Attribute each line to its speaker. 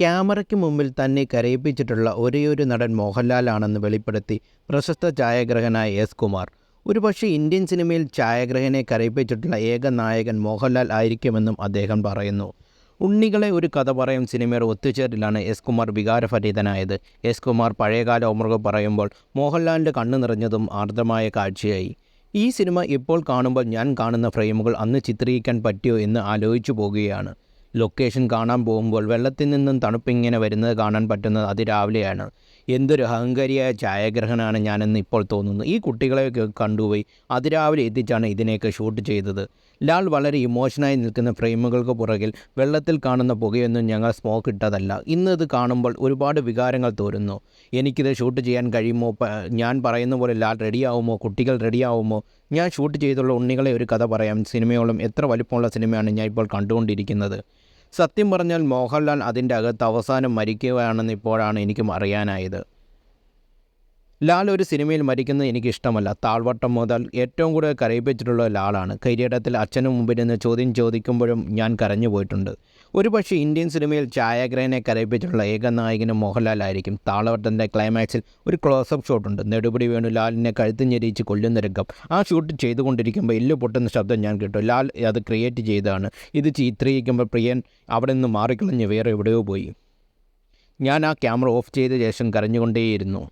Speaker 1: ക്യാമറയ്ക്ക് മുമ്പിൽ തന്നെ കരയിപ്പിച്ചിട്ടുള്ള ഒരേയൊരു നടൻ മോഹൻലാലാണെന്ന് വെളിപ്പെടുത്തി പ്രശസ്ത ഛായാഗ്രഹനായ എസ് കുമാർ. ഒരുപക്ഷെ ഇന്ത്യൻ സിനിമയിൽ ഛായാഗ്രഹനെ കരയിപ്പിച്ചിട്ടുള്ള ഏക നായകൻ മോഹൻലാൽ ആയിരിക്കുമെന്നും അദ്ദേഹം പറയുന്നു. ഉണ്ണികളെ ഒരു കഥ പറയും സിനിമയുടെ ഒത്തുചേരലാണ് എസ് കുമാർ വികാരഭരിതനായത്. എസ് കുമാർ പഴയകാല ഓർമ്മകൾ പറയുമ്പോൾ മോഹൻലാലിന്റെ കണ്ണു നിറഞ്ഞതും ആർദ്രമായ കാഴ്ചയായി. ഈ സിനിമ ഇപ്പോൾ കാണുമ്പോൾ ഞാൻ കാണുന്ന ഫ്രെയിമുകൾ അന്ന് ചിത്രീകരിക്കാൻ പറ്റിയോ എന്ന് ആലോചിച്ചു പോകുകയാണ് ലൊക്കേഷൻ കാണാൻ പോകുമ്പോൾ വെള്ളത്തിൽ നിന്നും തണുപ്പിങ്ങനെ വരുന്നത് കാണാൻ പറ്റുന്നത് അതിരാവിലെയാണ്. എന്തൊരു അഹങ്കാരിയായ ഛായാഗ്രഹനാണ് ഞാനെന്ന് ഇപ്പോൾ തോന്നുന്നു. ഈ കുട്ടികളെയൊക്കെ കണ്ടുപോയി അതിരാവിലെ എത്തിച്ചാണ് ഇതിനെയൊക്കെ ഷൂട്ട് ചെയ്തത്. ലാൽ വളരെ ഇമോഷനായി നിൽക്കുന്ന ഫ്രെയിമുകൾക്ക് പുറകിൽ വെള്ളത്തിൽ കാണുന്ന പുകയൊന്നും ഞങ്ങൾ സ്മോക്ക് ഇട്ടതല്ല. ഇന്ന് ഇത് കാണുമ്പോൾ ഒരുപാട് വികാരങ്ങൾ തോരുന്നു. എനിക്കിത് ഷൂട്ട് ചെയ്യാൻ കഴിയുമോ? ഞാൻ പറയുന്ന പോലെ ലാൽ റെഡിയാവുമോ? കുട്ടികൾ റെഡിയാവുമോ? ഞാൻ ഷൂട്ട് ചെയ്തുള്ള ഉണ്ണികളെ ഒരു കഥ പറയാം. സിനിമയോളം എത്ര വലുപ്പമുള്ള സിനിമയാണ് ഞാൻ ഇപ്പോൾ കണ്ടുകൊണ്ടിരിക്കുന്നത്. സത്യം പറഞ്ഞാൽ മോഹൻലാൽ അതിന്റെ അകത്ത് അവസാനം മരിക്കുകയാണെന്ന് ഇപ്പോഴാണ് എനിക്കും അറിയാനായത്. ലാൽ ഒരു സിനിമയിൽ മരിക്കുന്നത് എനിക്കിഷ്ടമല്ല. താഴ്വട്ടം മുതൽ ഏറ്റവും കൂടുതൽ കരയിപ്പിച്ചിട്ടുള്ള ലാലാണ് കരിയടത്തിൽ അച്ഛനും മുമ്പിൽ നിന്ന് ചോദ്യം ചോദിക്കുമ്പോഴും ഞാൻ കരഞ്ഞു പോയിട്ടുണ്ട്. ഒരുപക്ഷെ ഇന്ത്യൻ സിനിമയിൽ ഛായാഗ്രഹനെ കരയിപ്പിച്ചിട്ടുള്ള ഏക നായകനും മോഹൻലാലായിരിക്കും താളവട്ടത്തിന്റെ ക്ലൈമാക്സിൽ ഒരു ക്ലോസപ്പ് ഷോട്ടുണ്ട് നെടുപിടി വേണു ലാലിനെ കഴുത്ത് ഞെരിച്ച് കൊല്ലുന്ന രംഗം. ആ ഷൂട്ട് ചെയ്തുകൊണ്ടിരിക്കുമ്പോൾ എല്ലു പൊട്ടുന്ന ശബ്ദം ഞാൻ കേട്ടു. ലാൽ അത് ക്രിയേറ്റ് ചെയ്തതാണ്. ഇത് ചിത്രീകരിക്കുമ്പോൾ പ്രിയൻ അവിടെ നിന്ന് മാറിക്കളഞ്ഞ് വേറെ എവിടെയോ പോയി. ഞാൻ ആ ക്യാമറ ഓഫ് ചെയ്ത ശേഷം കരഞ്ഞുകൊണ്ടേയിരുന്നു.